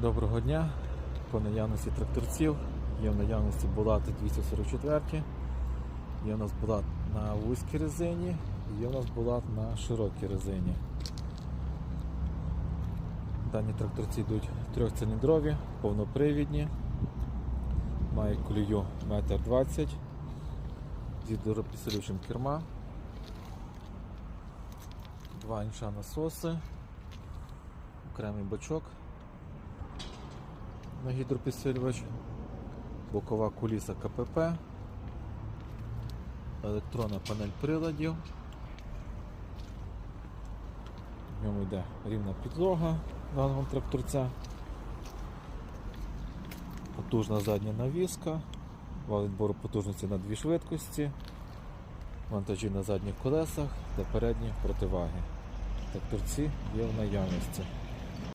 Доброго дня. По наявності тракторців. Є в наявності булати 244, є у нас булат на вузькій резині, є у нас булат на широкій резині. Дані тракторці йдуть трьохциліндрові, повнопривідні, мають колію 1,20 м зі доропідсилювачем керма, два інша насоси, окремий бачок на гідропідсилювач, бокова куліса КПП, електронна панель приладів. В ньому йде рівна підлога даного тракторця, потужна задня навіска, вал відбору потужності на дві швидкості, вантажі на задніх колесах та передні противаги. Тракторці є в наявності.